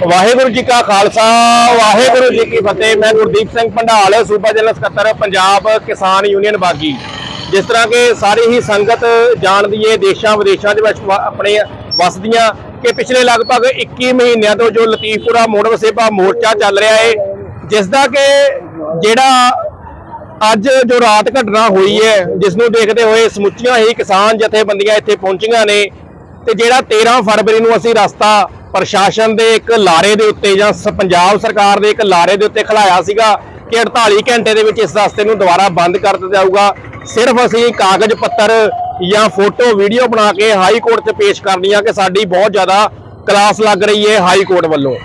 ਵਾਹਿਗੁਰੂ ਜੀ ਕਾ ਖਾਲਸਾ, ਵਾਹਿਗੁਰੂ ਜੀ ਕੀ ਫਤਿਹ। ਮੈਂ ਗੁਰਦੀਪ ਸਿੰਘ ਭੰਡਾਲ ਸੂਬਾ ਜਨਰਲ ਸਕੱਤਰ, ਪੰਜਾਬ ਕਿਸਾਨ ਯੂਨੀਅਨ ਬਾਗੀ। ਜਿਸ ਤਰ੍ਹਾਂ ਕਿ ਸਾਰੀ ਹੀ ਸੰਗਤ ਜਾਣਦੀ ਏ ਦੇਸ਼ਾਂ ਵਿਦੇਸ਼ਾਂ ਦੇ ਵਿੱਚ ਵਾ- ਆਪਣੇ ਵਸਦੀਆਂ ਕਿ ਪਿਛਲੇ ਲਗਭਗ 21 ਮਹੀਨਿਆਂ ਤੋਂ ਜੋ ਲਤੀਫਪੁਰਾ ਮੋੜ ਵਸੇਬਾ ਮੋਰਚਾ ਚੱਲ ਰਿਹਾ ਏ, ਜਿਸ ਦਾ ਕਿ ਜਿਹੜਾ ਅੱਜ ਜੋ ਰਾਤ ਘਟਨਾ ਹੋਈ ਹੈ ਜਿਸ ਨੂੰ ਦੇਖਦੇ ਹੋਏ ਸਮੁੱਚੀਆਂ ਹੀ ਕਿਸਾਨ ਜਥੇਬੰਦੀਆਂ ਇੱਥੇ ਪਹੁੰਚੀਆਂ ਨੇ ਤੇ ਜਿਹੜਾ 13 ਫਰਵਰੀ ਨੂੰ ਅਸੀਂ ਰਸਤਾ ਪ੍ਰਸ਼ਾਸਨ ਦੇ ਇੱਕ ਲਾਰੇ ਦੇ ਉੱਤੇ ਜਾਂ ਸ- ਪੰਜਾਬ ਸਰਕਾਰ ਦੇ ਇੱਕ ਲਾਰੇ ਦੇ ਉੱਤੇ ਖਲਾਇਆ ਸੀਗਾ ਕਿ 48 ਘੰਟੇ ਦੇ ਵਿੱਚ ਇਸ ਰਸਤੇ ਨੂੰ ਦੁਬਾਰਾ ਬੰਦ ਕਰ ਦਿੱਤਾ ਜਾਊਗਾ। ਸਿਰਫ ਅਸੀਂ ਕਾਗਜ਼ ਪੱਤਰ ਜਾਂ ਫੋਟੋ, ਵੀਡੀਓ ਬਣਾ ਕੇ ਹਾਈ ਕੋਰਟ 'ਚ ਪੇਸ਼ ਕਰਨੀ ਆ ਕਿ ਸਾਡੀ ਬਹੁਤ ਜ਼ਿਆਦਾ ਕਲਾਸ ਲੱਗ ਰਹੀ ਹੈ ਹਾਈ ਕੋਰਟ ਵੱਲੋਂ।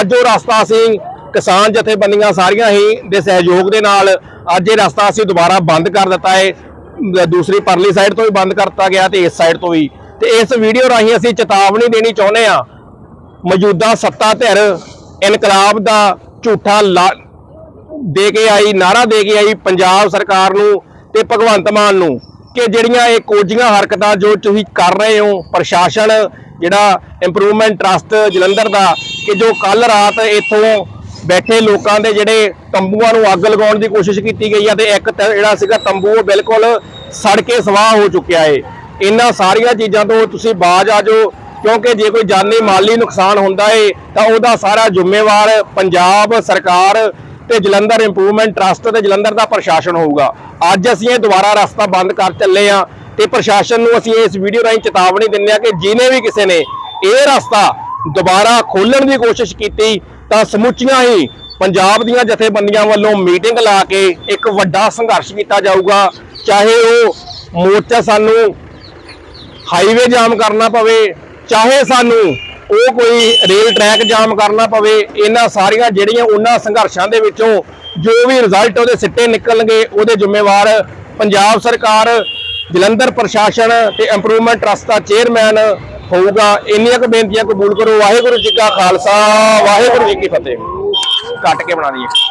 ਅੱਜ ਉਹ ਰਸਤਾ ਅਸੀਂ ਕਿਸਾਨ ਜਥੇਬੰਦੀਆਂ ਸਾਰੀਆਂ ਹੀ ਦੇ ਸਹਿਯੋਗ ਦੇ ਨਾਲ ਅੱਜ ਇਹ ਰਸਤਾ ਅਸੀਂ ਦੁਬਾਰਾ ਬੰਦ ਕਰ ਦਿੱਤਾ ਹੈ। ਦੂਸਰੀ ਪਰਲੀ ਸਾਈਡ ਤੋਂ ਵੀ ਬੰਦ ਕਰਤਾ ਗਿਆ ਤੇ ਇਸ ਸਾਈਡ ਤੋਂ ਵੀ। ਤੇ ਇਸ ਵੀਡੀਓ ਰਾਹੀਂ ਅਸੀਂ ਚੇਤਾਵਨੀ ਦੇਣੀ ਚਾਹੁੰਦੇ ਆ ਮੌਜੂਦਾ ਸੱਤਾ ਧਿਰ ਇਨਕਲਾਬ ਦਾ ਝੂਠਾ ਲਾ- ਦੇ ਕੇ ਆਈ ਨਾਰਾ ਦੇ ਕੇ ਆਈ ਪੰਜਾਬ ਸਰਕਾਰ ਨੂੰ ਤੇ ਭਗਵੰਤ ਮਾਨ ਨੂੰ ਕਿ ਜਿਹੜੀਆਂ ਇਹ ਕੋਝੀਆਂ ਹਰਕਤਾਂ ਜੋ ਤੁਸੀਂ ਕਰ ਰਹੇ ਹੋ, ਪ੍ਰਸ਼ਾਸਨ, ਜਿਹੜਾ ਇੰਪਰੂਵਮੈਂਟ ਟਰਸਟ ਜਲੰਧਰ ਦਾ, ਕਿ ਜੋ ਕੱਲ ਰਾਤ ਇੱਥੋਂ ਬੈਠੇ ਲੋਕਾਂ ਦੇ ਜਿਹੜੇ ਤੰਬੂਆਂ ਨੂੰ ਅੱਗ ਲਗਾਉਣ ਦੀ ਕੋਸ਼ਿਸ਼ ਕੀਤੀ ਗਈ ਆ ਤੇ ਇੱਕ ਤ- ਜਿਹੜਾ ਸੀਗਾ ਤੰਬੂ ਉਹ ਬਿਲਕੁਲ ਸੜ ਕੇ ਸਵਾਹ ਹੋ ਚੁੱਕਿਆ ਏ। ਇਹਨਾਂ ਸਾਰੀਆਂ ਚੀਜ਼ਾਂ ਤੋਂ ਤੁਸੀਂ ਬਾਜ ਆ ਜਾਓ। ਕਿਉਂਕਿ ਜੇ ਕੋਈ ਜਾਨੀ ਮਾਲੀ ਨੁਕਸਾਨ ਹੁੰਦਾ ਏ, ਤਾਂ ਉਹਦਾ ਸਾਰਾ ਜ਼ਿੰਮੇਵਾਰ ਪੰਜਾਬ ਸਰਕਾਰ ਤੇ ਜਲੰਧਰ ਇੰਪਰੂਵਮੈਂਟ ਟਰਸਟ ਤੇ ਜਲੰਧਰ ਦਾ ਪ੍ਰਸ਼ਾਸਨ ਹੋਊਗਾ। ਅੱਜ ਅਸੀਂ ਇਹ ਦੁਬਾਰਾ ਰਸਤਾ ਬੰਦ ਕਰ ਚੱਲੇ ਆ ਤੇ ਪ੍ਰਸ਼ਾਸਨ ਨੂੰ ਅਸੀਂ ਇਸ ਵੀਡੀਓ ਰਾਹੀਂ ਚੇਤਾਵਨੀ ਦਿੰਦੇ ਆ ਕਿ ਜਿਨੇ ਵੀ ਕਿਸੇ ਨੇ ਇਹ ਰਸਤਾ ਦੁਬਾਰਾ ਖੋਲਣ ਦੀ ਕੋਸ਼ਿਸ਼ ਕੀਤੀ, ਤਾਂ ਸਮੁੱਚੀਆਂ ਹੀ ਪੰਜਾਬ ਦੀਆਂ ਜਥੇਬੰਦੀਆਂ ਵੱਲੋਂ ਮੀਟਿੰਗ ਲਾ ਕੇ ਇੱਕ ਵੱਡਾ ਸੰਘਰਸ਼ ਕੀਤਾ ਜਾਊਗਾ। ਚਾਹੇ ਉਹ ਮੋਰਚਾ ਸਾਨੂੰ ਹਾਈਵੇ ਜਾਮ ਕਰਨਾ ਪਵੇ ਚਾਹੇ ਸਾਨੂੰ ਉਹ ਕੋਈ ਰੇਲ ਟਰੈਕ ਜਾਮ ਕਰਨਾ ਪਵੇ, ਇਹਨਾਂ ਸਾਰੀਆਂ ਜਿਹੜੀਆਂ ਉਹਨਾਂ ਸੰਘਰਸ਼ਾਂ ਦੇ ਵਿੱਚੋਂ ਜੋ ਵੀ ਰਿਜ਼ਲਟ ਉਹਦੇ ਸਿੱਟੇ ਨਿਕਲਣਗੇ, ਉਹਦੇ ਜ਼ਿੰਮੇਵਾਰ ਪੰਜਾਬ ਸਰਕਾਰ, ਜਲੰਧਰ ਪ੍ਰਸ਼ਾਸਨ ਤੇ ਇੰਪਰੂਵਮੈਂਟ ਟਰਸਟ ਦਾ ਚੇਅਰਮੈਨ ਹੋਊਗਾ। ਇੰਨੀਆਂ ਕੁ ਬੇਨਤੀਆਂ ਕਬੂਲ ਕਰੋ। ਵਾਹਿਗੁਰੂ ਜੀ ਕਾ ਖਾਲਸਾ, ਵਾਹਿਗੁਰੂ ਜੀ ਕੀ ਫਤਿਹ। ਕੱਟ ਕੇ ਬਣਾ ਦਈਏ।